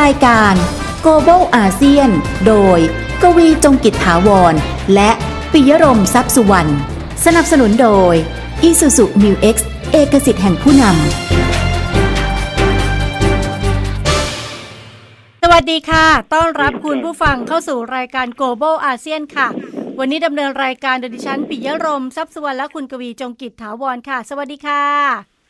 รายการ Global ASEAN โดย กวีจงกิจถาวร และปิยรมทรัพย์สุวรรณ สนับสนุนโดย Isuzu New X เอกสิทธิ์แห่งผู้นำ สวัสดีค่ะ ต้อนรับคุณผู้ฟังเข้าสู่รายการ Global ASEAN ค่ะ วันนี้ดำเนินรายการโดยดิฉันปิยรมทรัพย์สุวรรณและคุณกวีจงกิจถาวรค่ะ สวัสดีค่ะ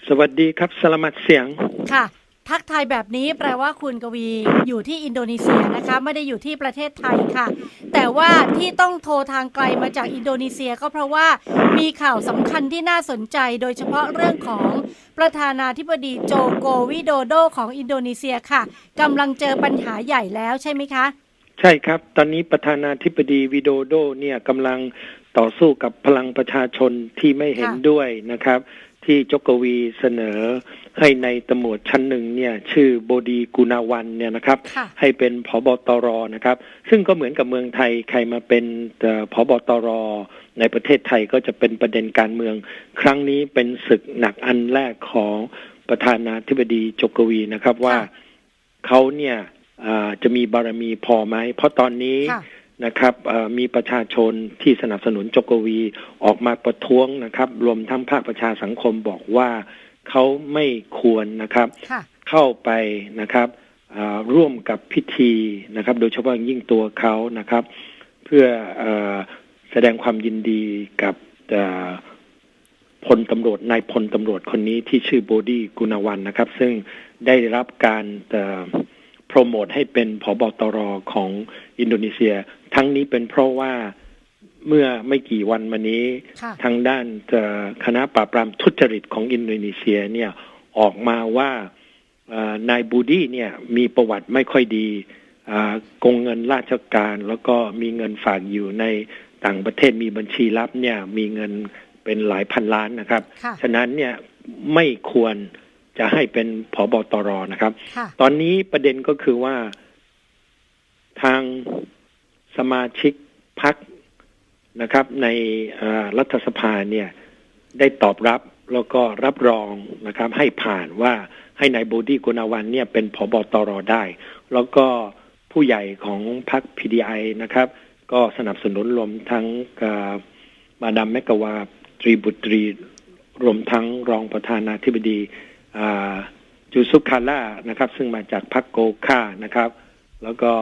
สวัสดีครับสลามัดเสียงค่ะ ทักทายแบบนี้แปลว่าคุณกวีอยู่ที่อินโดนีเซียนะคะ ไม่ได้อยู่ที่ประเทศไทยค่ะ แต่ว่าที่ต้องโทรทางไกลมาจากอินโดนีเซียก็เพราะว่ามีข่าวสำคัญที่น่าสนใจ โดยเฉพาะเรื่องของประธานาธิบดีโจโกวิโดโดของอินโดนีเซียค่ะกำลังเจอปัญหาใหญ่แล้วใช่ไหมคะ ใช่ครับ ตอนนี้ประธานาธิบดีวิโดโดเนี่ยกำลังต่อสู้กับพลังประชาชนที่ไม่เห็นด้วยนะครับ ที่โจโกวีเสนอให้ในตำรวจชั้นหนึ่งเนี่ยชื่อโบดีกุณาวันเนี่ยนะครับค่ะให้เป็นผบตรนะครับ ซึ่งก็เหมือนกับเมืองไทยใครมาเป็นเอ่อผบตรในประเทศไทยก็จะเป็นประเด็นการเมือง ครั้งนี้เป็นศึกหนักอันแรกของประธานาธิบดีโจโกวีนะครับว่าค่ะเขาเนี่ยอ่าจะมีบารมีพอไหมเพราะตอนนี้ค่ะ นะครับเอ่อมีประชาชนที่สนับสนุนโจโกวีออกมาประท้วงนะครับ รวมทั้งภาคประชาสังคมบอกว่าเขาไม่ควรนะครับค่ะเข้าไปนะครับอ่าร่วมกับพิธีนะครับ โดยเฉพาะอย่างยิ่งตัวเขานะครับ เพื่อเออแสดงความยินดีกับเอ่อพลตำรวจนายพลตำรวจคนนี้ที่ชื่อโบดี้กุณาวันนะครับ ซึ่งได้รับการเอ่อ โปรโมทให้เป็นผบตรของอินโดนีเซีย ทั้งนี้เป็นเพราะว่าเมื่อไม่กี่วันมานี้ค่ะทางด้านเอ่อคณะปราบปรามทุจริตของอินโดนีเซียเนี่ยออกมาว่าเอ่อนายบูดี้เนี่ยมีประวัติไม่ค่อยดีอ่าโกงเงินราชการ แล้วก็มีเงินฝากอยู่ในต่างประเทศมีบัญชีลับเนี่ยมีเงินเป็นหลายพันล้านนะครับค่ะฉะนั้นเนี่ยไม่ควร จะให้เป็นผอบตรนะครับค่ะตอนนี้ประเด็นก็คือว่าทางสมาชิกพักนะครับ ในเอ่อรัฐสภาเนี่ย ได้ตอบรับแล้วก็รับรองนะครับ ให้ผ่านว่าให้นายบูดี้กุณาวันเนี่ยเป็นผบตรได้ แล้วก็ผู้ใหญ่ของพรรค PDI นะครับ ก็สนับสนุนรวมทั้งกับมาดามแมกกาวาตรีบุตรี รวมทั้งรองประธานาธิบดีอ่า จูซุคาร่านะครับ ซึ่งมาจากพรรคโกคานะครับ แล้วก็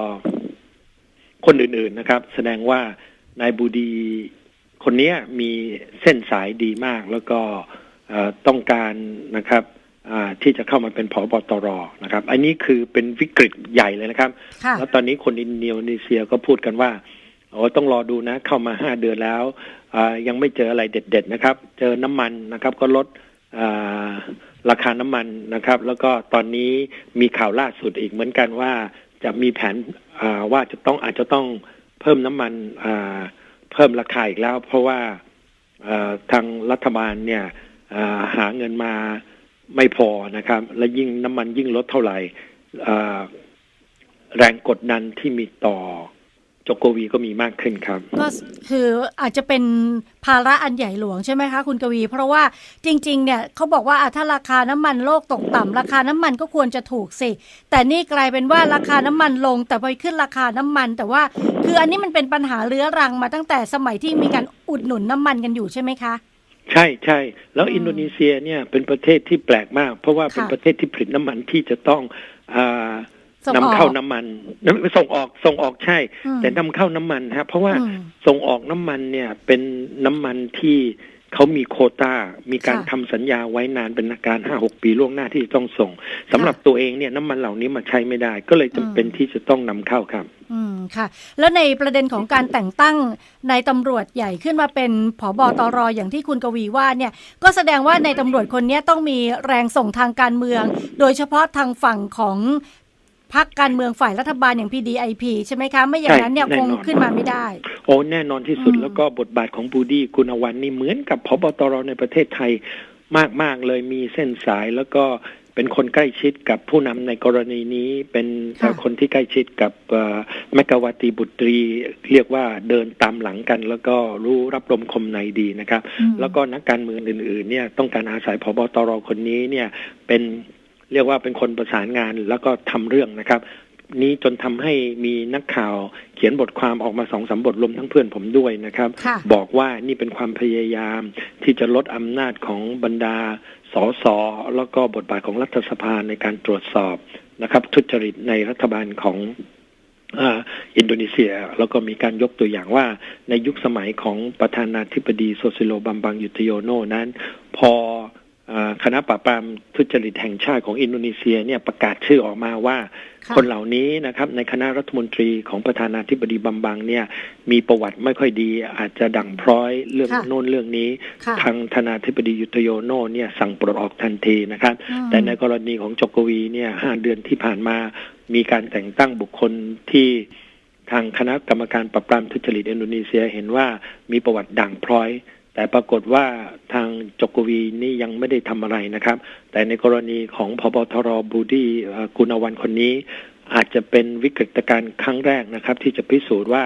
คนอื่นๆนะครับ แสดงว่านายบูดีคนเนี้ยมีเส้นสายดีมาก แล้วก็เอ่อต้องการนะครับอ่าที่จะเข้ามาเป็นผบตรนะครับ อันนี้คือเป็นวิกฤตใหญ่เลยนะครับค่ะแล้วตอนนี้คนอินโดนีเซียก็พูดกันว่าโอ้ต้องรอดูนะ เข้ามาห้าเดือนแล้วอ่ายังไม่เจออะไรเด็ด ๆ นะครับ เจอน้ำมันนะครับ ก็ลดอ่า ราคาน้ำมันนะครับ แล้วก็ตอนนี้มีข่าวล่าสุดอีกเหมือนกันว่าจะมีแผนว่าจะต้องอาจจะต้องเพิ่มน้ำมันเพิ่มราคาอีกแล้ว เพราะว่าทางรัฐบาลเนี่ยหาเงินมาไม่พอนะครับ และยิ่งน้ำมันยิ่งลดเท่าไหร่แรงกดดันที่มีต่อ จโกวีก็มีมากขึ้นครับก็คืออาจจะเป็นภาระอันใหญ่หลวงใช่ไหมคะคุณกวี เพราะว่าจริงๆ เนี่ยเขาบอกว่าอะถ้าราคาน้ำมันโลกตกต่ำราคาน้ำมันก็ควรจะถูกสิ แต่นี่กลายเป็นว่าราคาน้ำมันลง แต่ไปขึ้นราคาน้ำมัน แต่ว่าคืออันนี้มันเป็นปัญหาเรื้อรังมาตั้งแต่สมัยที่มีการอุดหนุนน้ำมันกันอยู่ใช่ไหมคะใช่ใช่แล้วอืมอินโดนีเซียเนี่ยเป็นประเทศที่แปลกมาก เพราะว่าเป็นค่ะประเทศที่ผลิตน้ำมันที่จะต้องอ่าส่ง นำออกเข้าน้ำมันส่งออกส่งออกใช่อืมแต่นำเข้าน้ำมันฮะเพราะว่าอืมส่งออกน้ำมันเนี่ยเป็นน้ำมันที่เขามีโควตามีการค่ะทำสัญญาไว้นานเป็นการห้าหกปีล่วงหน้าที่จะต้องส่งสำหรับตัวเองเนี่ยน้ำมันเหล่านี้มาใช้ไม่ได้ ก็เลยจำเป็นอืมที่จะต้องนำเข้าครับ อืมค่ะ แล้วในประเด็นของการแต่งตั้งนายตำรวจใหญ่ขึ้นมาเป็นผอบอตรอย่างที่คุณกวีว่าเนี่ย ก็แสดงว่าในายตำรวจคนเนี้ยต้องมีแรงส่งทางการเมือง โดยเฉพาะทางฝั่งของ พรรคการเมืองฝ่ายรัฐบาลอย่าง PDIP ใช่ไหมคะ ไม่อย่างนั้นเนี่ยใช่คงแน่นอนขึ้นมาไม่ได้ โอ้แน่นอนที่สุดอืมแล้วก็บทบาทของบูดี้กุณวันนี่เหมือนกับพบตรในประเทศไทยมาก ๆ เลยมีเส้นสายแล้วก็เป็นคนใกล้ชิดกับผู้นำในกรณีนี้เป็นค่ะคนที่ใกล้ชิดกับเอ่อแมกกาวาตีบุตรี เรียกว่าเดินตามหลังกัน แล้วก็รู้รับลมคมในดีนะครับอืมแล้วก็นักการเมืองอื่น ๆ เนี่ยต้องการอาศัยพบตรคนนี้เนี่ยเป็น เรียกว่าเป็นคนประสานงานแล้วก็ทำเรื่องนะครับ นี้จนทำให้มีนักข่าวเขียนบทความออกมาสองสามบทรวมทั้งเพื่อนผมด้วยนะครับค่ะบอกว่านี่เป็นความพยายามที่จะลดอำนาจของบรรดาสสแล้วก็บทบาทของรัฐสภาในการตรวจสอบนะครับ ทุจริตในรัฐบาลของอาอินโดนีเซียแล้วก็มีการยกตัวอย่างว่าในยุคสมัยของประธานาธิบดีโซซิโลบัมบังยุตโยโนนั้น พออา คณะปราบปรามทุจริตแห่งชาติของอินโดนีเซียเนี่ยประกาศชื่อออกมาว่าค่ะคนเหล่านี้นะครับในคณะรัฐมนตรีของประธานาธิบดีบัมบังเนี่ยมีประวัติไม่ค่อยดี อาจจะดั่งพร้อยเรื่องค่ะโน้นเรื่องนี้ค่ะทางธนาธิบดียุตโยโนเนี่ยสั่งปลดออกทันทีนะครับอืมแต่ในกรณีของจกวีเนี่ยห้าเดือนที่ผ่านมามีการแต่งตั้งบุคคลที่ทางคณะกรรมการปราบปรามทุจริตอินโดนีเซียเห็นว่ามีประวัติด่างพร้อย แต่ปรากฏว่าทางจกวีนี่ยังไม่ได้ทำอะไรนะครับ แต่ในกรณีของพบทรบูดีเอ่อกุณวันคนนี้ อาจจะเป็นวิกฤตการณ์ครั้งแรกนะครับ ที่จะพิสูจน์ว่า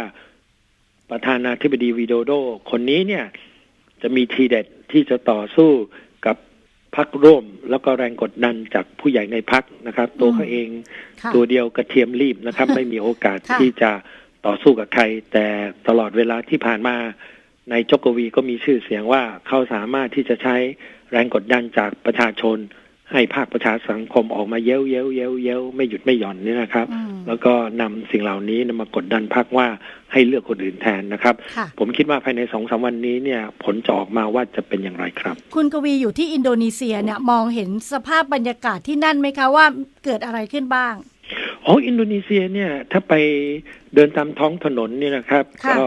ประธานาธิบดีวีโดโด คนนี้เนี่ยจะมีทีเด็ดที่จะต่อสู้กับพรรคร่วมแล้วก็แรงกดดันจากผู้ใหญ่ในพรรคนะครับ ตัวเขาเองค่ะตัวเดียวกระเทียมรีบนะครับ ไม่มีโอกาสค่ะที่จะต่อสู้กับใคร แต่ตลอดเวลาที่ผ่านมา ในจกวีก็มีชื่อเสียงว่าเขาสามารถที่จะใช้แรงกดดันจากประชาชน ให้ภาคประชาสังคมออกมาเย้ยวเย้ยวเย้ยวเย้ยวไม่หยุดไม่หย่อนเนี่ยนะครับอืมแล้วก็นำสิ่งเหล่านี้นำมากดดันพรรคว่าให้เลือกคนอื่นแทนนะครับค่ะผมคิดว่าภายในสองสามวันนี้เนี่ยผลจะออกมาว่าจะเป็นอย่างไรครับ คุณกวีอยู่ที่อินโดนีเซียเนี่ยมองเห็นสภาพบรรยากาศที่นั่นไหมคะว่าเกิดอะไรขึ้นบ้างอ๋ออินโดนีเซียเนี่ยถ้าไปเดินตามท้องถนนเนี่ยนะครับค่ะก็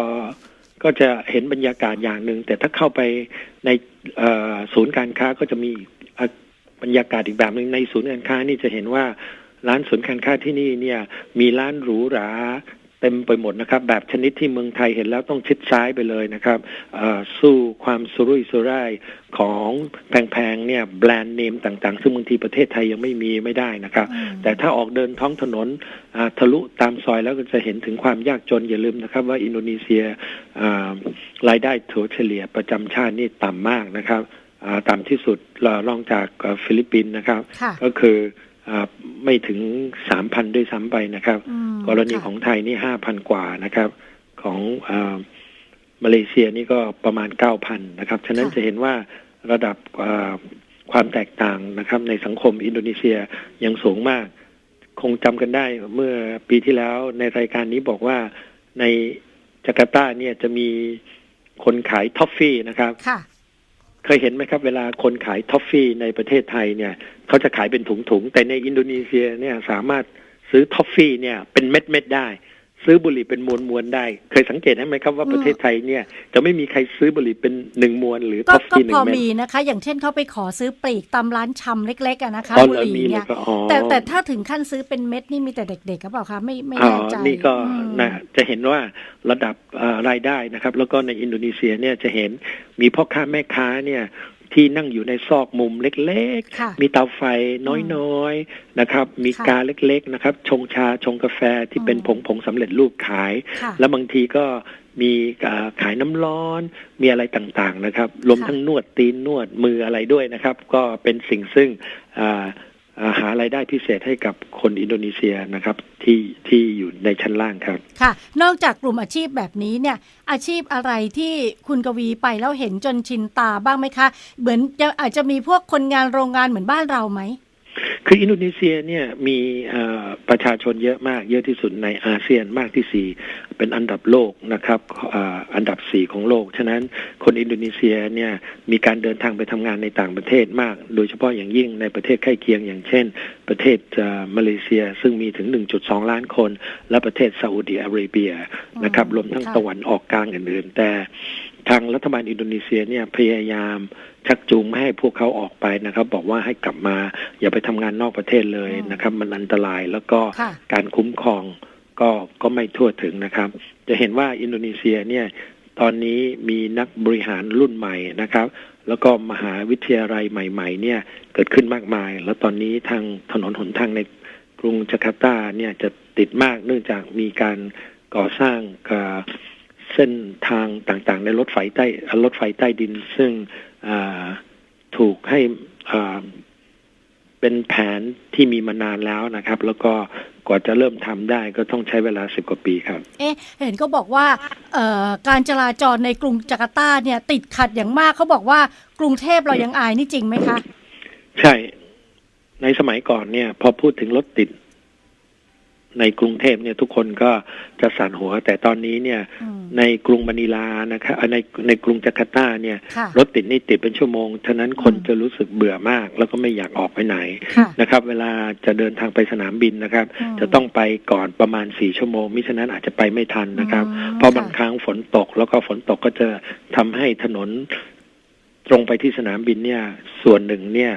ก็จะเห็นบรรยากาศอย่างหนึ่ง แต่ถ้าเข้าไปในศูนย์การค้าก็จะมีบรรยากาศอีกแบบหนึ่งในศูนย์การค้านี่จะเห็นว่าร้านศูนย์การค้าที่นี่เนี่ย มีร้านหรูหรา เต็มไปหมดนะครับ แบบชนิดที่เมืองไทยเห็นแล้วต้องชิดซ้ายไปเลยนะครับเอ่อสู้ความสุรุ่ยสุร่ายของแพงๆเนี่ยแบรนด์เนมต่างๆ ซึ่งบางทีประเทศไทยยังไม่มีไม่ได้นะครับอืมแต่ถ้าออกเดินท้องถนนอ่าทะลุตามซอยแล้วก็จะเห็นถึงความยากจนอย่าลืมนะครับ ว่าอินโดนีเซียอ่ารายได้ถัวเฉลี่ยประจำชาตินี่ต่ำมากนะครับอ่าต่ำที่สุดรองจากเอ่อฟิลิปปินส์นะครับค่ะก็คืออา ไม่ถึงสามพันด้วยซ้ำไปนะครับอืมกรณีค่ะของไทยนี่ห้าพันกว่านะครับ ของอามาเลเซียนี่ก็ประมาณเก้าพันนะครับ ฉะนั้นค่ะจะเห็นว่าระดับอ่าความแตกต่างนะครับ ในสังคมอินโดนีเซียยังสูงมาก คงจำกันได้เมื่อปีที่แล้วในรายการนี้บอกว่าในจาการ์ตาเนี่ยจะมีคนขายทอฟฟี่นะครับค่ะ เคยเห็นไหมครับ เวลาคนขายทอฟฟี่ในประเทศไทยเนี่ยเขาจะขายเป็นถุงๆ แต่ในอินโดนีเซียเนี่ยสามารถซื้อทอฟฟี่เนี่ยเป็นเม็ดๆได้ ซื้อบุหรี่เป็นมวนๆได้ เคยสังเกตไหมครับว่าอืมประเทศไทยเนี่ย จะไม่มีใครซื้อบุหรี่เป็นหนึ่งมวนหรือทก็อฟก็ฟี่หนึ่พองเม็ดมีนะคะ อย่างเช่นเขาไปขอซื้อปลีกตามร้านชำเล็กๆอะนะคะอ๋อบุเหรอหรี่มีเลเนี่ยยก็อ๋อแต่แต่ถ้าถึงขั้นซื้อเป็นเม็ดนี่มีแต่เด็กๆก็เปล่าคะไม่ไม่อ๋อแน่ใจนี่ก็อืมนะจะเห็นว่าระดับเอ่อรายได้นะครับ แล้วก็ในอินโดนีเซียเนี่ยจะเห็นมีพ่อค้าแม่ค้าเนี่ย ที่นั่งอยู่ในซอกมุมเล็กค่ะๆมีเตาไฟน้อยๆนะครับ มีค่ะกาเล็กๆนะครับ ชงชาชงกาแฟที่เป็นอืมผงผงๆสำเร็จรูปขายค่ะแล้วบางทีก็มีอ่าขายน้ำร้อน มีอะไรต่างๆนะครับ รวมค่ะทั้งนวดตีนนวดมืออะไรด้วยนะครับ ก็เป็นสิ่งซึ่งอ่าอ่า หารายได้พิเศษให้กับคนอินโดนีเซียนะครับที่ที่อยู่ในชั้นล่างครับค่ะ นอกจากกลุ่มอาชีพแบบนี้เนี่ย อาชีพอะไรที่คุณกวีไปแล้วเห็นจนชินตาบ้างไหมคะ เหมือนจะอาจจะมีพวกคนงานโรงงานเหมือนบ้านเราไหม คืออินโดนีเซียเนี่ยมีประชาชนเยอะมาก เยอะที่สุดในอาเซียนมากที่สี่เป็นอันดับโลกนะครับออันดับสี่ของโลก ฉะนั้นคนอินโดนีเซียเนี่ยมีการเดินทางไปทำงานในต่างประเทศมาก โดยเฉพาะอย่างยิ่งในประเทศใกล้เคียงอย่างเช่น ประเทศมาเลเซียซึ่งมีถึง 1.2 ล้านคน และประเทศซาอุดิอาระเบียนะครับรวมทั้งตะวันออกกลางอื่นๆแต่ ทางรัฐบาลอินโดนีเซียเนี่ยพยายามชักจูงไม่ให้พวกเขาออกไปนะครับ บอกว่าให้กลับมาอย่าไปทำงานนอกประเทศเลยอืมนะครับ มันอันตรายแล้วก็ค่ะการคุ้มครองก็ก็ไม่ทั่วถึงนะครับ จะเห็นว่าอินโดนีเซียเนี่ยตอนนี้มีนักบริหารรุ่นใหม่นะครับ แล้วก็มหาวิทยาลัยใหม่ ๆ เนี่ยเกิดขึ้นมากมาย แล้วตอนนี้ทางถนนหนทางในกรุงจาการ์ตาเนี่ยจะติดมากเนื่องจากมีการก่อสร้าง เอ่อเส้นทางต่างๆ ในรถไฟใต้รถไฟใต้ดิน ซึ่งอ่าถูกให้อ่าเป็นแผนที่มีมานานแล้วนะครับ แล้วก็กว่าจะเริ่มทำได้ก็ต้องใช้เวลาสิบกว่าปีครับ เอ๊ะ เห็นก็บอกว่าเอ่อการจราจรในกรุงจาการ์ตาเนี่ย ติดขัดอย่างมากเขาบอกว่ากรุงเทพเรายังอายนี่จริงไหมคะ ใช่ ในสมัยก่อนเนี่ย พอพูดถึงรถติดในกรุงเทพเนี่ยทุกคนก็จะสั่นหัว แต่ตอนนี้เนี่ยอืม ในกรุงมะนิลานะครับเอ่อในในกรุงจาการ์ตาเนี่ยค่ะรถติดนี่ติดเป็นชั่วโมง ฉะนั้นคนอืมจะรู้สึกเบื่อมาก แล้วก็ไม่อยากออกไปไหนค่ะนะครับ เวลาจะเดินทางไปสนามบินนะครับอืมจะต้องไปก่อนประมาณสี่ชั่วโมงมิฉะนั้นอาจจะไปไม่ทันนะครับอืมเพราะบางค่ะครั้งฝนตก แล้วก็ฝนตกก็จะทำให้ถนนตรงไปที่สนามบินเนี่ย ส่วนหนึ่งเนี่ย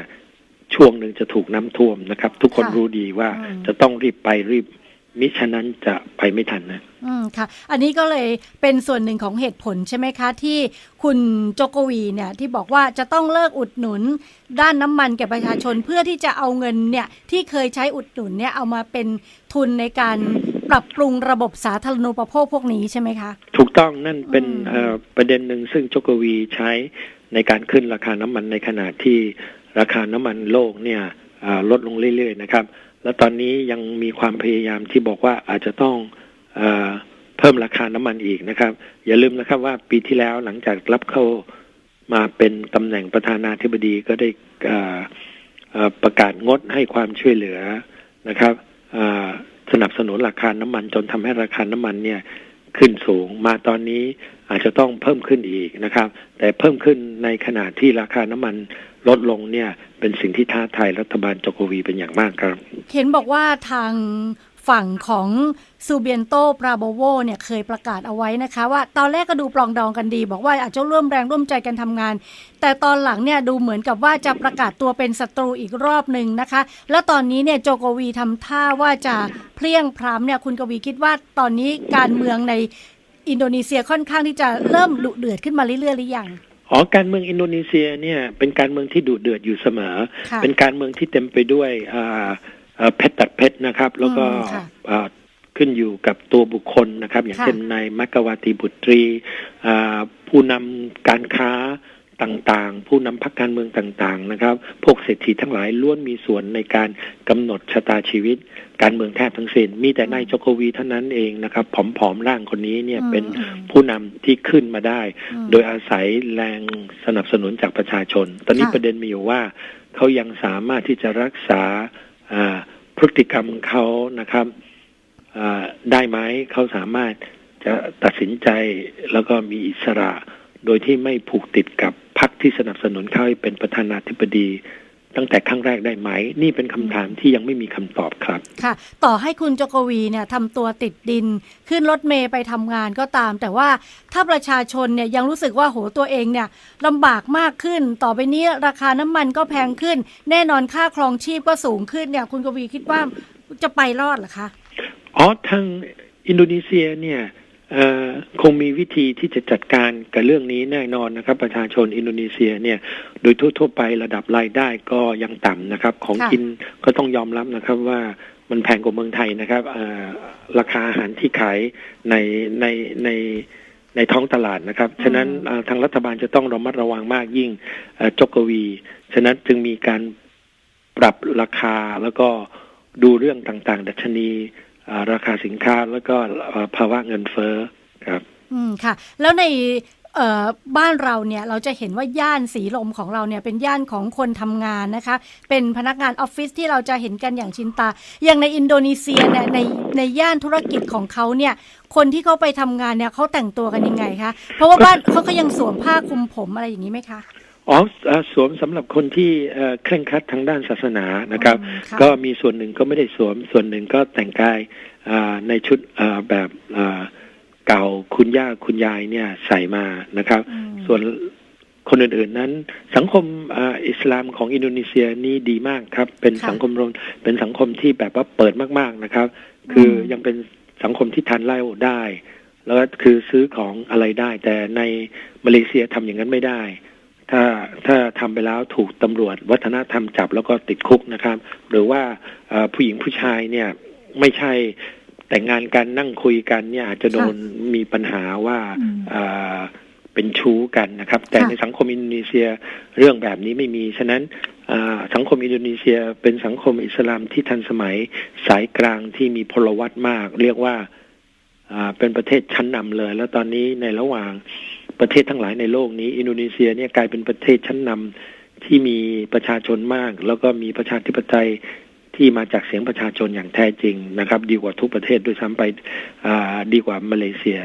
ช่วงหนึ่งจะถูกน้ำท่วมนะครับ ทุกคนค่ะรู้ดีว่าอืมจะต้องรีบไปรีบ มิฉะนั้นจะไปไม่ทันนะ อืมค่ะ อันนี้ก็เลยเป็นส่วนหนึ่งของเหตุผลใช่ไหมคะ ที่คุณโจโกวีเนี่ยที่บอกว่าจะต้องเลิกอุดหนุน ด้านน้ำมันแก่ประชาชนเพื่อที่จะเอาเงินเนี่ยที่เคยใช้อุดหนุนเนี่ยเอามาเป็นทุนในการปรับปรุงระบบสาธารณูปโภคพวกนี้ใช่ไหมคะ ถูกต้องนั่นเป็นอืมเอ่อประเด็นหนึ่งซึ่งโจโกวีใช้ในการขึ้นราคาน้ำมันในขณะที่ราคาน้ำมันโลกเนี่ยอ่าลดลงเรื่อยๆนะครับ แล้วตอนนี้ยังมีความพยายามที่บอกว่าอาจจะต้องเอเพิ่มราคาน้ำมันอีกนะครับ อย่าลืมนะครับว่าปีที่แล้วหลังจากรับเข้ามาเป็นตำแหน่งประธานาธิบดีก็ได้อ่อเอ่อประกาศงดให้ความช่วยเหลือนะครับสนับสนุนราคาน้ำมันจนทำให้ราคาน้ำมันเนี่ยขึ้นสูงมาตอนนี้อาจจะต้องเพิ่มขึ้นอีกนะครับ แต่เพิ่มขึ้นในขณะที่ราคาน้ำมัน ลดลงเนี่ยเป็นสิ่งที่ท้าทายรัฐบาลโจโกวีเป็นอย่างมากครับ เห็นบอกว่าทางฝั่งของซูเบียนโตปราโบโวเนี่ยเคยประกาศเอาไว้นะคะ ว่าตอนแรกก็ดูปลองดองกันดี บอกว่าอาจจะร่วมแรงร่วมใจกันทำงาน แต่ตอนหลังเนี่ยดูเหมือนกับว่าจะประกาศตัวเป็นศัตรูอีกรอบหนึ่งนะคะ แล้วตอนนี้เนี่ยโจโกวีทำท่าว่าจะเพลียงพร้ำเนี่ยคุณกวีคิดว่าตอนนี้การเมืองในอินโดนีเซียค่อนข้างที่จะเริ่มดุเดือดขึ้นมาเรื่อยๆหรือยัง อ๋อการเมืองอินโดนีเซียเนี่ยเป็นการเมืองที่ดุเดือดอยู่เสมอค่ะเป็นการเมืองที่เต็มไปด้วยอ่าอ่าเพชรตัดเพชรนะครับ แล้วก็อืมค่ะอ่าขึ้นอยู่กับตัวบุคคลนะครับ อย่างค่ะเช่นนายมักกะวาตีบุตรีอ่าผู้นำการค้า ต่างๆ ผู้นำพรรคการเมืองต่างๆนะครับ พวกเศรษฐีทั้งหลายล้วนมีส่วนในการกำหนดชะตาชีวิต การเมืองแทบทั้งสิ้นมีแต่นายโจโกวีเท่านั้นเองนะครับผอมๆร่างคนนี้เนี่ยเป็นอืมผู้นำที่ขึ้นมาได้อืมโดยอาศัยแรงสนับสนุนจากประชาชน ตอนนี้ค่ะประเด็นมีอยู่ว่าเขายังสามารถที่จะรักษาอ่าพฤติกรรมของเขานะครับอ่าได้ไหมเขาสามารถจะตัดสินใจแล้วก็มีอิสระ โดยที่ไม่ผูกติดกับพรรคที่สนับสนุนเขาให้เป็นประธานาธิบดี ตั้งแต่ครั้งแรกได้ไหม นี่เป็นคำถามที่ยังไม่มีคำตอบครับ ค่ะ ต่อให้คุณโจโกวีเนี่ยทำตัวติดดิน ขึ้นรถเมย์ไปทำงานก็ตาม แต่ว่าถ้าประชาชนเนี่ยยังรู้สึกว่าโหตัวเองเนี่ยลำบากมากขึ้น ต่อไปนี้ราคาน้ำมันก็แพงขึ้น แน่นอนค่าครองชีพก็สูงขึ้นเนี่ย คุณกวีคิดว่าจะไปรอดเหรอคะอ๋อทางอินโดนีเซียเนี่ยเอ่อ คงมีวิธีที่จะจัดการกับเรื่องนี้แน่นอนนะครับ ประชาชนอินโดนีเซียเนี่ย โดยทั่วๆไประดับรายได้ก็ยังต่ำนะครับ ของค่ะกินก็ต้องยอมรับนะครับว่ามันแพงกว่าเมืองไทยนะครับเอ่อราคาอาหารที่ขายในในในในท้องตลาดนะครับ ฉะนั้นเอ่อทางรัฐบาลจะต้องระมัดระวังมากยิ่งเอ่อจกวี ฉะนั้นจึงมีการปรับราคาแล้วก็ดูเรื่องต่างๆ ดัชนีอ่า ราคาสินค้าแล้วก็ภาวะเงินเฟ้อครับ อืมค่ะ แล้วในบ้านเราเนี่ยเราจะเห็นว่าย่านสีลมของเราเนี่ยเป็นย่านของคนทำงานนะคะ เป็นพนักงานออฟฟิศที่เราจะเห็นกันอย่างชินตา อย่างในอินโดนีเซียเนี่ยในในย่านธุรกิจของเขาเนี่ยคนที่เขาไปทำงานเนี่ยเขาแต่งตัวกันยังไงคะเพราะว่าบ้านเขาก็ยังสวมผ้าคลุมผมอะไรอย่างนี้ไหมคะ อ๋อเอ่อสวมสำหรับคนที่เอ่อเคร่งครัดทางด้านศาสนานะครับอืมค่ะก็มีส่วนหนึ่งก็ไม่ได้สวมส่วนหนึ่งก็แต่งกายอ่าในชุดอ่าแบบอ่าเก่าคุณย่าคุณยายเนี่ยใส่มานะครับอืมส่วนคนอื่นๆนั้นสังคมอ่าอิสลามของอินโดนีเซียนี่ดีมากครับ เป็นค่ะสังคมรนเป็นสังคมที่แบบว่าเปิดมากๆนะครับ คืออมยังเป็นสังคมที่ทานเหล้าได้ แล้วก็คือซื้อของอะไรได้ แต่ในมาเลเซียทำอย่างนั้นไม่ได้ ถ้าถ้าทำไปแล้วถูกตำรวจวัฒนธรรมจับแล้วก็ติดคุกนะครับ หรือว่าเอ่อผู้หญิงผู้ชายเนี่ยไม่ใช่แต่งงานกันนั่งคุยกันเนี่ยอาจจะโดนมีปัญหาว่าอืมเอ่อเป็นชู้กันนะครับ แต่ค่ะในสังคมอินโดนีเซียเรื่องแบบนี้ไม่มี ฉะนั้นอ่าสังคมอินโดนีเซียเป็นสังคมอิสลามที่ทันสมัยสายกลางที่มีพลวัตมาก เรียกว่าอ่าเป็นประเทศชั้นนำเลย แล้วตอนนี้ในระหว่าง ประเทศทั้งหลายในโลกนี้ อินโดนีเซียเนี่ยกลายเป็นประเทศชั้นนำที่มีประชาชนมาก แล้วก็มีประชาธิปไตยที่มาจากเสียงประชาชนอย่างแท้จริงนะครับ ดีกว่าทุกประเทศด้วยซ้ำไปอ่าดีกว่ามาเลเซีย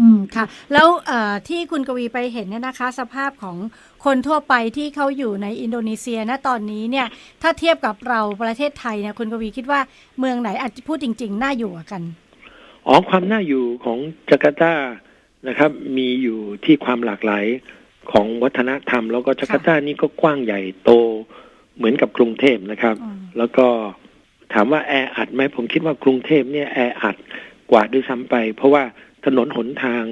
อืมค่ะ แล้วเอ่อที่คุณกวีไปเห็นเนี่ยนะคะ สภาพของคนทั่วไปที่เขาอยู่ในอินโดนีเซียณตอนนี้เนี่ย ถ้าเทียบกับเราประเทศไทยเนี่ยคุณกวีคิดว่าเมืองไหนอาจจะพูดจริง ๆ น่าอยู่กว่ากันอ๋อความน่าอยู่ของจาการ์ตา นะครับ มีอยู่ที่ความหลากหลายของวัฒนธรรม แล้วก็จาการ์ตานี่ก็กว้างใหญ่โตเหมือนกับกรุงเทพนะครับอืมแล้วก็ถามว่าแออัดไหมผมคิดว่ากรุงเทพเนี่ยแออัดกว่าด้วยซ้ำไป เพราะว่าถนนหนทาง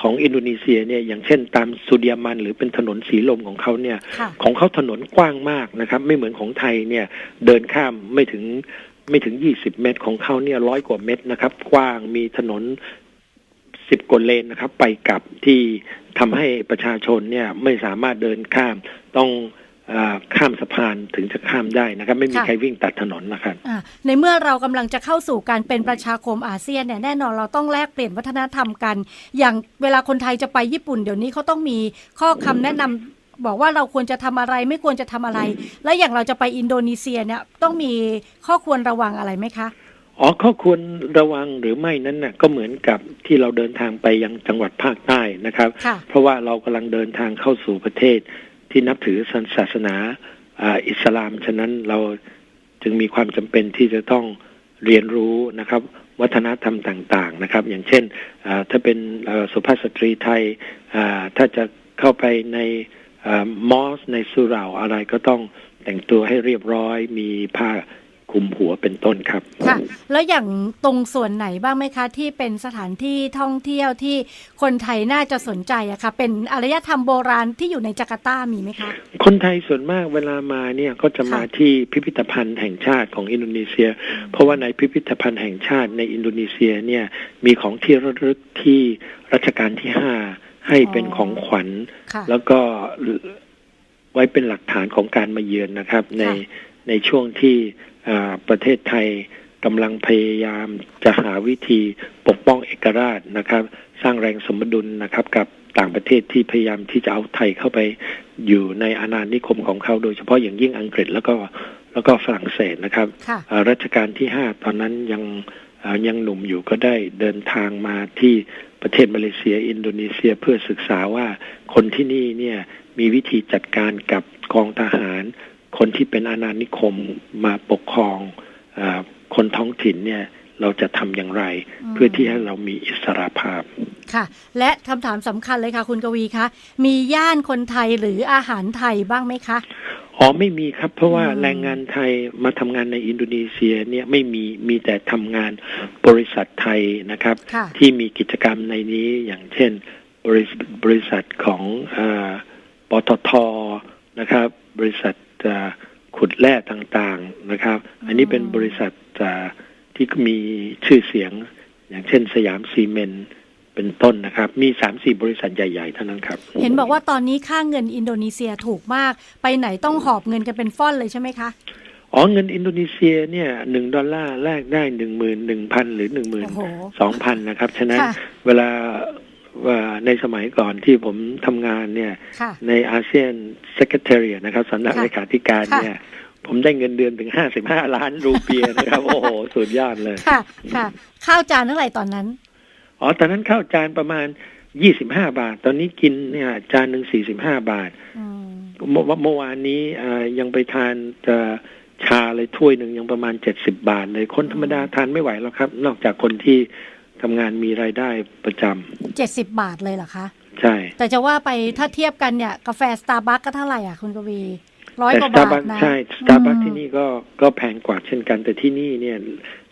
ของอินโดนีเซียเนี่ยอย่างเช่นตามสุเดียมัน หรือเป็นถนนสีลมของเขาเนี่ยค่ะของเขาถนนกว้างมากนะครับ ไม่เหมือนของไทยเนี่ย เดินข้ามไม่ถึงไม่ถึงยี่สิบเมตรของเขาเนี่ยร้อยกว่าเมตรนะครับ กว้างมีถนน สิบกว่าเลนนะครับ ไปกลับที่ทำให้ประชาชนเนี่ยไม่สามารถเดินข้ามต้องอาข้ามสะพานถึงจะข้ามได้นะครับ ไม่มีค่ะใครวิ่งตัดถนนนะครับอ่าในเมื่อเรากำลังจะเข้าสู่การเป็นประชาคมอาเซียนเนี่ยแน่นอนเราต้องแลกเปลี่ยนวัฒนธรรมกัน อย่างเวลาคนไทยจะไปญี่ปุ่นเดี๋ยวนี้เขาต้องมีข้อคำแนะนำบอกว่าเราควรจะทำอะไรไม่ควรจะทำอะไร และอย่างเราจะไปอินโดนีเซียเนี่ยต้องมีข้อควรระวังอะไรไหมคะ อ๋อข้อควรระวังหรือไม่นั้นน่ะก็เหมือนกับที่เราเดินทางไปยังจังหวัดภาคใต้นะครับค่ะเพราะว่าเรากำลังเดินทางเข้าสู่ประเทศที่นับถือศาสนาอ่าอิสลาม ฉะนั้นเราจึงมีความจำเป็นที่จะต้องเรียนรู้นะครับ วัฒนธรรมต่างๆนะครับ อย่างเช่นอ่าถ้าเป็นเอ่อสุภาพสตรีไทยอ่าถ้าจะเข้าไปในอ่ามอสในสุเหร่าอะไรก็ต้องแต่งตัวให้เรียบร้อยมีผ้า คลุมหัวเป็นต้นครับ ค่ะ แล้วอย่างตรงส่วนไหนบ้างไหมคะ ที่เป็นสถานที่ท่องเที่ยวที่คนไทยน่าจะสนใจอะค่ะ เป็นอารยธรรมโบราณที่อยู่ในจาการ์ตามีไหมคะ คนไทยส่วนมากเวลามาเนี่ยก็จะมาค่ะที่พิพิธภัณฑ์แห่งชาติของอินโดนีเซีย เพราะว่าในพิพิธภัณฑ์แห่งชาติในอินโดนีเซียเนี่ยมีของที่ระลึกที่รัชกาลที่ห้าให้เป็นของขวัญค่ะแล้วก็ไว้เป็นหลักฐานของการมาเยือนนะครับ ในค่ะในช่วงที่อ่า ประเทศไทยกำลังพยายามจะหาวิธีปกป้องเอกราชนะครับ สร้างแรงสมดุลนะครับ กับต่างประเทศที่พยายามที่จะเอาไทยเข้าไปอยู่ในอาณานิคมของเขาโดยเฉพาะอย่างยิ่งอังกฤษแล้วก็แล้วก็ฝรั่งเศสนะครับค่ะอ่ารัชกาลที่ห้าตอนนั้นยังอ่ายังหนุ่มอยู่ก็ได้เดินทางมาที่ประเทศมาเลเซีย อินโดนีเซียเพื่อศึกษาว่าคนที่นี่เนี่ยมีวิธีจัดการกับกองทหาร คนที่เป็นอาณานิคมมาปกครองอาคนท้องถิ่นเนี่ยเราจะทำอย่างไรอืมเพื่อที่ให้เรามีอิสระภาพ ค่ะ และคำถามสำคัญเลยค่ะ คุณกวีคะมีย่านคนไทยหรืออาหารไทยบ้างไหมคะอ๋อไม่มีครับ เพราะว่าอืมแรงงานไทยมาทำงานในอินโดนีเซียเนี่ยไม่มีมีแต่ทำงานบริษัทไทยนะครับค่ะที่มีกิจกรรมในนี้อย่างเช่น บริษบริษัทของอาปตทนะครับ บริษัทอ่า ขุดแร่ต่างๆนะครับ อันนี้เป็นบริษัทอ่าที่มีชื่อเสียง อย่างเช่นสยามซีเมนต์เป็นต้นนะครับ มีสามสี่บริษัทใหญ่ๆเท่านั้นครับ เห็นบอกว่าตอนนี้ค่าเงินอินโดนีเซียถูกมาก ไปไหนต้องหอบเงินกันเป็นฟ่อนเลยใช่ไหมคะอ๋อเงินอินโดนีเซียเนี่ยหนึ่งดอลลาร์แลกได้หนึ่งหมื่นหนึ่งพันหรือหนึ่งหมื่นโอ้โหสองพันนะครับ ฉะนั้นค่ะเวลา ว่าในสมัยก่อนที่ผมทำงานเนี่ยค่ะในอาเซียน Secretary นะครับสำนักค่ะเลขาธิการค่ะเนี่ย ผมได้เงินเดือนถึงห้าสิบห้าล้านรูเปียนะครับ โอ้โห สุดยอดเลย ค่ะ ค่ะ ข้าวจานเท่าไหร่ตอนนั้น อ๋อ ตอนนั้นข้าวจานประมาณยี่สิบห้าบาท ตอนนี้กินเนี่ย จานหนึ่งสี่สิบห้าบาทอืมเมื่อเมื่อวานนี้อ่ายังไปทานจะชาเลยถ้วยหนึ่งยังประมาณเจ็ดสิบบาทเลยคนธรรมดาทานไม่ไหวแล้วครับ นอกจากคนที่ ทำงานมีรายได้ประจำเจ็ดสิบบาทเลยเหรอคะ ใช่ แต่จะว่าไปถ้าเทียบกันเนี่ยกาแฟสตาร์บัคก็เท่าไหร่อะคุณกวีร้อยแต่กว่าสตาบาร์ทบัคนะใช่สตาร์บัคอืมที่นี่ก็ก็แพงกว่าเช่นกัน แต่ที่นี่เนี่ย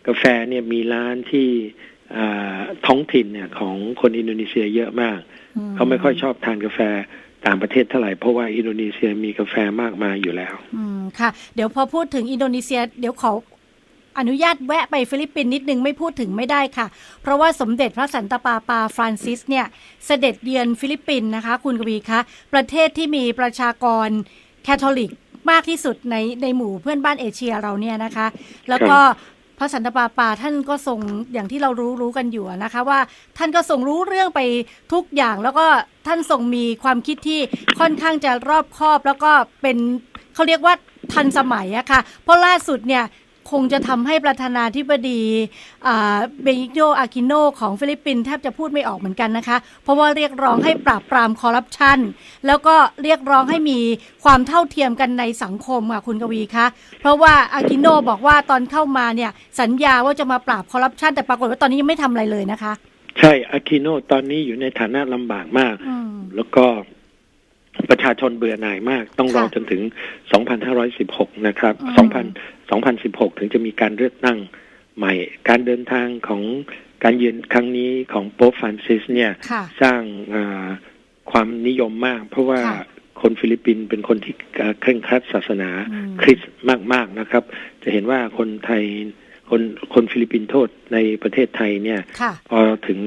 กาแฟเนี่ยมีร้านที่อ่าท้องถิ่นเนี่ยของคนอินโดนีเซียเยอะมาก เขาไม่ค่อยชอบทานกาแฟต่างประเทศเท่าไหร่เพราะว่าอินโดนีเซียมีกาแฟมากมายอยู่แล้ว อืมค่ะ เดี๋ยวพอพูดถึงอินโดนีเซีย เดี๋ยวขอ อนุญาตแวะไปฟิลิปปินส์นิดนึงไม่พูดถึงไม่ได้ค่ะ เพราะว่าสมเด็จพระสันตะปาปาฟรานซิสเนี่ยเสด็จเยือนฟิลิปปินส์นะคะ คุณกวีคะประเทศที่มีประชากรแคทอลิกมากที่สุดในในหมู่เพื่อนบ้านเอเชียเราเนี่ยนะคะ แล้วก็พระสันตะปาปาท่านก็ทรงอย่างที่เรารู้รู้กันอยู่อะนะคะว่าท่านก็ทรงรู้เรื่องไปทุกอย่าง แล้วก็ท่านทรงมีความคิดที่ค่อนข้างจะรอบคอบ แล้วก็เป็นเขาเรียกว่าทันสมัยอะค่ะเพราะล่าสุดเนี่ย คงจะทำให้ประธานาธิบดีเบนิโยอากิโนของฟิลิปปินส์แทบจะพูดไม่ออกเหมือนกันนะคะ เพราะว่าเรียกร้องให้ปราบปรามคอร์รัปชันแล้วก็เรียกร้องให้มีความเท่าเทียมกันในสังคมค่ะคุณกวีคะเพราะว่าอากิโนบอกว่าตอนเข้ามาเนี่ยสัญญาว่าจะมาปราบคอร์รัปชันแต่ปรากฏว่าตอนนี้ยังไม่ทำอะไรเลยนะคะ ใช่อาคิโนตอนนี้อยู่ในฐานะลำบากมากอืมแล้วก็ ประชาชนเบื่อหน่ายมาก ต้องรอค่ะจนถึง 2516 นะครับอืม2000 2016 ถึงจะมีการเลือกตั้งใหม่ การเดินทางของการเยือนครั้งนี้ของโป๊ปฟรานซิสเนี่ยค่ะสร้างอ่าความนิยมมาก เพราะว่าค่ะคนฟิลิปปินส์เป็นคนที่อ่าเคร่งครัดศาสนาอืมคริสต์มาก ๆ นะครับ จะเห็นว่าคนไทย คนคนฟิลิปปินส์โทษในประเทศไทยเนี่ยค่ะพอถึง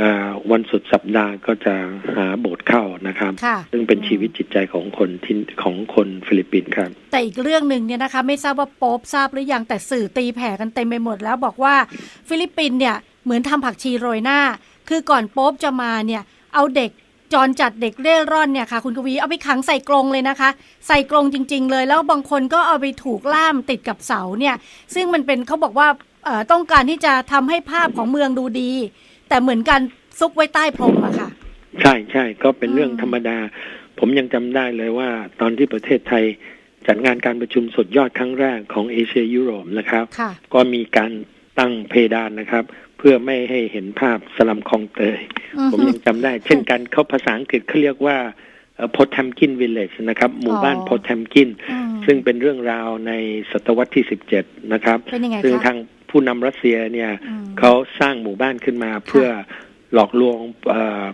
อ่าวันสุดสัปดาห์ก็จะหาโบสถ์เข้านะครับค่ะซึ่งเป็นชีวิตจิตใจของคนที่ของคนฟิลิปปินส์ครับ แต่อีกเรื่องหนึ่งเนี่ยนะคะ ไม่ทราบว่าโป๊ปทราบหรือยังแต่สื่อตีแผ่กันเต็มไปหมดแล้วบอกว่าฟิลิปปินส์เนี่ยเหมือนทำผักชีโรยหน้า คือก่อนโป๊ปจะมาเนี่ยเอาเด็ก จรจัดเด็กเร่ร่อนเนี่ยค่ะ คุณกวีเอาไปขังใส่กรงเลยนะคะ ใส่กรงจริง ๆ เลย แล้วบางคนก็เอาไปถูกล่ามติดกับเสาเนี่ย ซึ่งมันเป็นเขาบอกว่าเอ่อต้องการที่จะทำให้ภาพของเมืองดูดี แต่เหมือนกันซุกไว้ใต้พรมอะค่ะ ใช่ใช่ก็เป็นเรื่องอืมธรรมดา ผมยังจำได้เลยว่า ตอนที่ประเทศไทยจัดงานการประชุมสุดยอดครั้งแรกของเอเชียยุโรปนะครับค่ะก็มีการตั้งเพดานนะครับเพื่อไม่ให้เห็นภาพสลัมคลองเตย ผมยังจำได้ เช่นกันเขาภาษาอังกฤษเขาเรียกว่าโพแทมกินวิลเลจนะครับ หมู่บ้านอ๋อโพแทมกินอืมซึ่งเป็นเรื่องราวในศตวรรษที่17นะครับเป็นยังไงซึ่งคะทางผู้นำรัสเซียเนี่ยอืมเขาสร้างหมู่บ้านขึ้นมาเพื่อหลอกลวงเอ่อ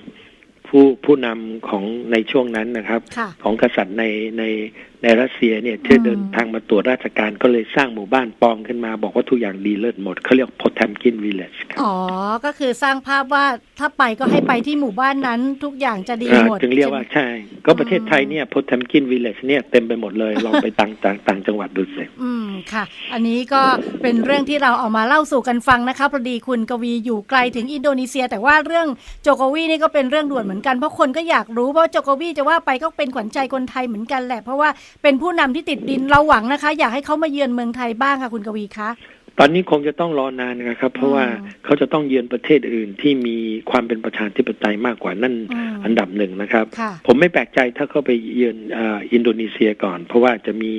ผู้ผู้นำของในช่วงนั้นนะครับค่ะของกษัตริย์ในใน ในรัสเซียเนี่ยที่อืมเดินทางมาตรวจราชการก็เลยสร้างหมู่บ้านปลอมขึ้นมา บอกว่าทุกอย่างดีเลิศหมดเขาเรียกโพแทมกินวิลเลจครับอ๋อ ก็คือสร้างภาพว่าถ้าไปก็ให้ไปที่หมู่บ้านนั้นทุกอย่างจะดีอ่าหมดจึงเรียกว่าใช่ไหมใช่ ก็ประเทศไทยเนี่ยโพแทมกินวิลเลจเนี่ยเต็มไปหมดเลยลองไปต่างต่างต่างจังหวัดดูสิอืมค่ะ อันนี้ก็เป็นเรื่องที่เราเอามาเล่าสู่กันฟังนะคะพอดีคุณกวีอยู่ไกลถึงอินโดนีเซีย แต่ว่าเรื่องโจโกวีนี่ก็เป็นเรื่องด่วนเหมือนกันเพราะคนก็อยากรู้เพราะโจโกวีจะว่าไปก็เป็นขวัญใจคนไทยเหมือนกันแหละเพราะว่าเป็นผู้นำที่ติดดินเราหวังนะคะ อยากให้เขามาเยือนเมืองไทยบ้างค่ะคุณกวีคะตอนนี้คงจะต้องรอนานนะครับ เพราะว่าอืมเขาจะต้องเยือนประเทศอื่นที่มีความเป็นประชาธิปไตยมากกว่านั่นอืมอันดับหนึ่งนะครับค่ะผมไม่แปลกใจถ้าเขาไปเยือนเอ่ออินโดนีเซียก่อน เพราะว่าจะมี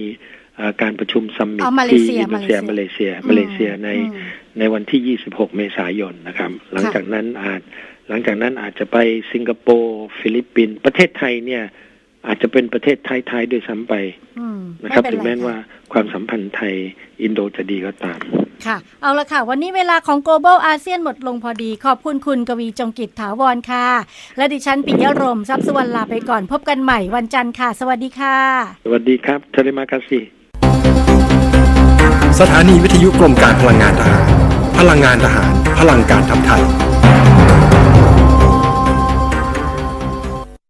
เอ่อการประชุมซัมมิตเอามาเลที่เซียอินโดนีเซียมามาเลเลเซีเซียยมาเลเซียในอืมในวันที่ 26 เมษายนนะครับ หลังจากนั้นอาจหลังจากนั้นอาจจะไปสิงคโปร์ ฟิลิปปินส์ประเทศไทยเนี่ย อาจจะเป็นประเทศท้ายๆด้วยซ้ำไปอืมนะครับไเป็ถึงแม้ไรค่ะว่าความสัมพันธ์ไทยอินโดจะดีก็ตาม ค่ะ เอาละค่ะ วันนี้เวลาของ Global อาเซียนหมดลงพอดี ขอบคุณคุณกวีจงกิจถาวรค่ะ และดิฉันปิยะรมทรัพย์สุวรรณลาไปก่อนพบกันใหม่วันจันทร์ค่ะ สวัสดีค่ะ สวัสดีครับเทเลมาคาซีสถานีวิทยุกรมการพลังงานทหาร พลังงานทหาร พลังการทำไทย